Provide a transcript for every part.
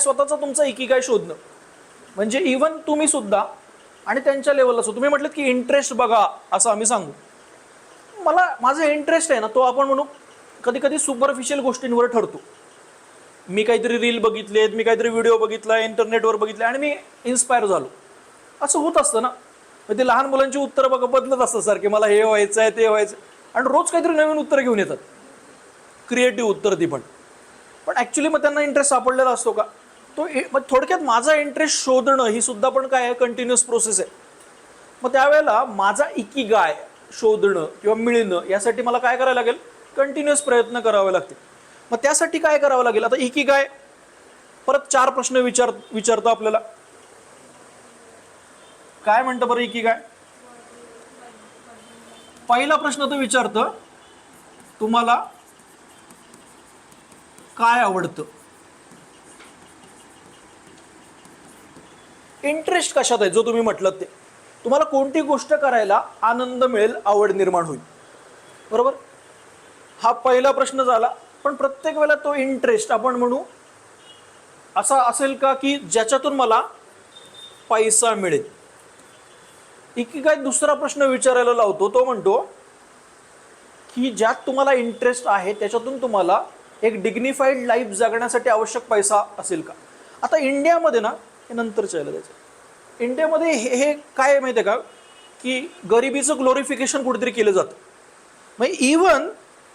काय स्वतःचा तुमचा एकीकाय शोधणं. म्हणजे इवन तुम्ही सुद्धा आणि त्यांच्या लेवलला सुद्धा. तुम्ही म्हटलं की इंटरेस्ट बघा असं आम्ही सांगू. मला माझा इंटरेस्ट आहे ना तो आपण म्हणू कधी कधी सुपरफिशियल गोष्टींवर ठरतो. मी काहीतरी रील बघितलेत मी काहीतरी व्हिडिओ बघितला इंटरनेटवर बघितले आणि मी इन्स्पायर झालो. असं होत असतं ना. ते लहान मुलांची उत्तरं बघा बदलत असतात सारखे. मला हे व्हायचं आहे ते व्हायचं आहे. आणि रोज काहीतरी नवीन उत्तरं घेऊन येतात. क्रिएटिव्ह उत्तर ती पण. पण ॲक्च्युली मग त्यांना इंटरेस्ट सापडलेला असतो का? तो मग थोडक्यात माझा इंटरेस्ट शोधणं ही सुद्धा पण काय आहे? कंटिन्युअस प्रोसेस आहे. मग त्यावेळेला माझा इकी गाय शोधणं किंवा मिळणं यासाठी मला काय करायला लागेल? कंटिन्युअस प्रयत्न करावे लागतील. मग त्यासाठी काय करावं लागेल? आता इकी गाय परत चार प्रश्न विचार विचारतो आपल्याला. काय म्हणतं बरं इकी गाय पहिला प्रश्न तो विचारतं तुम्हाला काय आवडतं? इंटरेस्ट कशात आहे? जो तुम्ही म्हटलं ते. तुम्हाला कोणती गोष्ट करायला आनंद मिळेल आवड निर्माण होईल. बरोबर? हा पहिला प्रश्न झाला. पण प्रत्येक वेळेला तो इंटरेस्ट आपण म्हणू असा असेल का की ज्याच्यातून मला पैसा मिळेल? इकी काय दुसरा प्रश्न विचारायला लावतो तो म्हणतो की ज्यात तुम्हाला इंटरेस्ट आहे त्याच्यातून तुम्हाला एक डिग्निफाईड लाईफ जगण्यासाठी आवश्यक पैसा असेल का? आता इंडियामध्ये ना हे नंतरचं यायला द्यायचं. इंडियामध्ये हे हे काय आहे माहिती आहे का? की गरिबीचं ग्लोरिफिकेशन कुठेतरी केलं जातं. म्हणजे इवन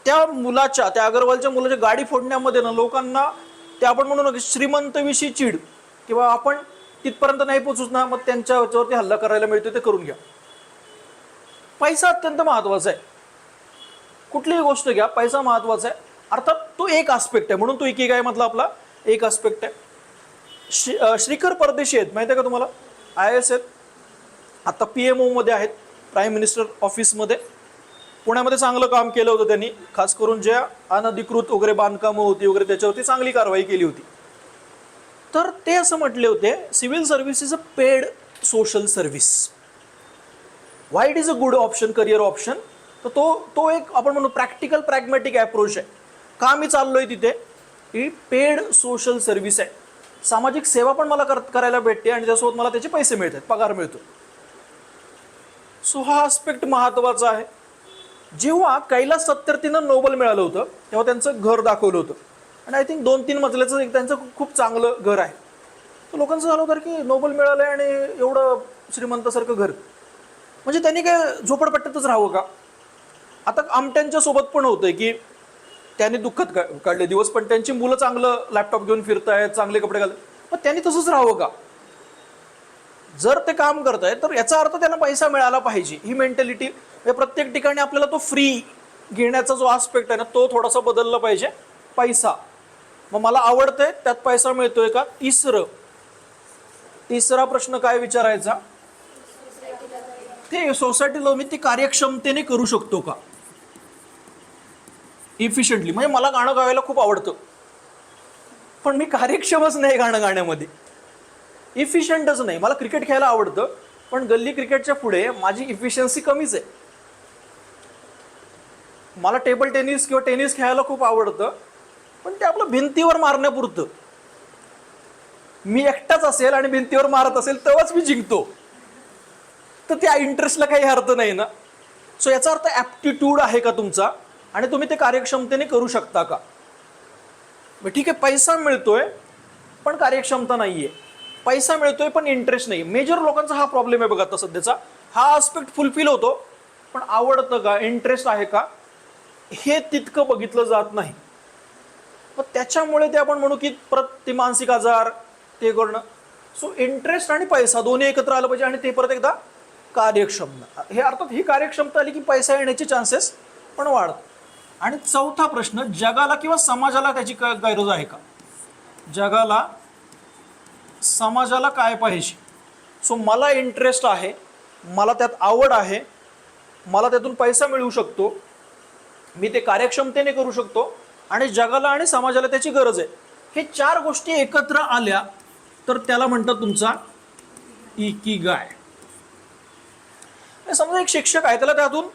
त्या मुलाच्या त्या अगरवालच्या मुलाच्या गाडी फोडण्यामध्ये ना लोकांना ते आपण म्हणू ना की श्रीमंतविषयी चीड किंवा आपण तिथपर्यंत नाही पोचूच ना मग त्यांच्या याच्यावरती हल्ला करायला मिळतो ते करून घ्या. पैसा अत्यंत महत्त्वाचा आहे. कुठलीही गोष्ट घ्या पैसा महत्त्वाचा आहे. अर्थात तो एक आस्पेक्ट आहे. म्हणून तो इकी काय मधला आपला एक आस्पेक्ट आहे. श्री श्रीकर परदेशी आहेत. माहिती आहे का तुम्हाला? आय एस आहेत. आता पी एम ओमध्ये आहेत. प्राईम मिनिस्टर ऑफिसमध्ये पुण्यामध्ये चांगलं काम केलं होतं त्यांनी. खास करून ज्या अनधिकृत वगैरे बांधकामं होती वगैरे त्याच्यावरती चांगली कारवाई केली होती. तर ते असं म्हटले होते civil service is a paid social service why it is a good option career option तर तो तो एक आपण म्हणू प्रॅक्टिकल प्रॅग्मॅटिक अप्रोच आहे. का मी चाललोय तिथे? ही पेड सोशल सर्व्हिस आहे. सामाजिक सेवा पण मला कर करायला भेटते आणि त्यासोबत मला त्याचे पैसे मिळतात पगार मिळतो. सो हा आस्पेक्ट महत्त्वाचा आहे. जेव्हा कैलास सत्यार्थींना नोबल मिळालं होतं तेव्हा त्यांचं घर दाखवलं होतं. आणि आय थिंक दोन तीन मजल्याचं एक त्यांचं खूप चांगलं घर आहे. तर लोकांचं झालं होतं की नोबल मिळालं आहे आणि एवढं श्रीमंतासारखं घर. म्हणजे त्यांनी काय झोपडपट्ट्यातच राहावं का? आता आमट्यांच्या सोबत पण होतं की त्यांनी दुःखद काढले. दिवस पण त्यांची मुलं चांगलं लॅपटॉप घेऊन फिरतायत चांगले कपडे घालत मग त्यांनी तसंच राहावं का? जर ते काम करत आहे तर याचा अर्थ त्यांना पैसा मिळाला पाहिजे. ही मेंटॅलिटी म्हणजे प्रत्येक ठिकाणी आपल्याला तो फ्री घेण्याचा जो आस्पेक्ट आहे ना तो थोडासा बदलला पाहिजे. पैसा. मग मला आवडतंय त्यात पैसा मिळतोय का? तिसरं तिसरा प्रश्न काय विचारायचा? ते सोसायटीला मी ती कार्यक्षमतेने करू शकतो का? इफिशियंटली म्हणजे मला गाणं गायला खूप आवडतं. पण मी कार्यक्षमच नाही गाणं गाण्यामध्ये. इफिशियंटच नाही. मला क्रिकेट खेळायला आवडतं पण गल्ली क्रिकेटच्या पुढे माझी इफिशियन्सी कमीच आहे. मला टेबल टेनिस किंवा टेनिस खेळायला खूप आवडतं पण ते आपलं भिंतीवर मारण्यापुरतं. मी एकटाच असेल आणि भिंतीवर मारत असेल तेव्हाच मी जिंकतो. तर त्या इंटरेस्टला काही अर्थ नाही ना. सो याचा अर्थ ॲप्टिट्यूड आहे का तुमचा? आणि तुम्ही ते कार्यक्षमतेने करू शकता का? मग ठीक आहे पैसा मिळतोय पण कार्यक्षमता नाही आहे पैसा मिळतोय पण इंटरेस्ट नाही मेजर लोकांचा हा प्रॉब्लेम आहे बघा आता सध्याचा. हा आस्पेक्ट फुलफिल होतो पण आवडतं का इंटरेस्ट आहे का हे तितकं बघितलं जात नाही. मग त्याच्यामुळे ते आपण म्हणू की परत ते मानसिक आजार ते करणं. सो इंटरेस्ट आणि पैसा दोन्ही एकत्र आलं पाहिजे आणि ते परत एकदा कार्यक्षम. हे अर्थात ही कार्यक्षमता आली की पैसा येण्याचे चान्सेस पण वाढतात. आणि चौथा प्रश्न जगाला किंवा समाजाला त्याची काय गरज आहे का? जगाला समाजाला काय पाहिजे? सो मला इंटरेस्ट आहे मला त्यात आवड आहे मला त्यातून पैसा मिळू शकतो मी ते कार्यक्षमतेने करू शकतो आणि जगाला आणि समाजाला त्याची गरज आहे. हे चार गोष्टी एकत्र आल्या तर त्याला म्हणतात तुमचा इकी गाय समजा एक शिक्षक आहे त्याला त्यातून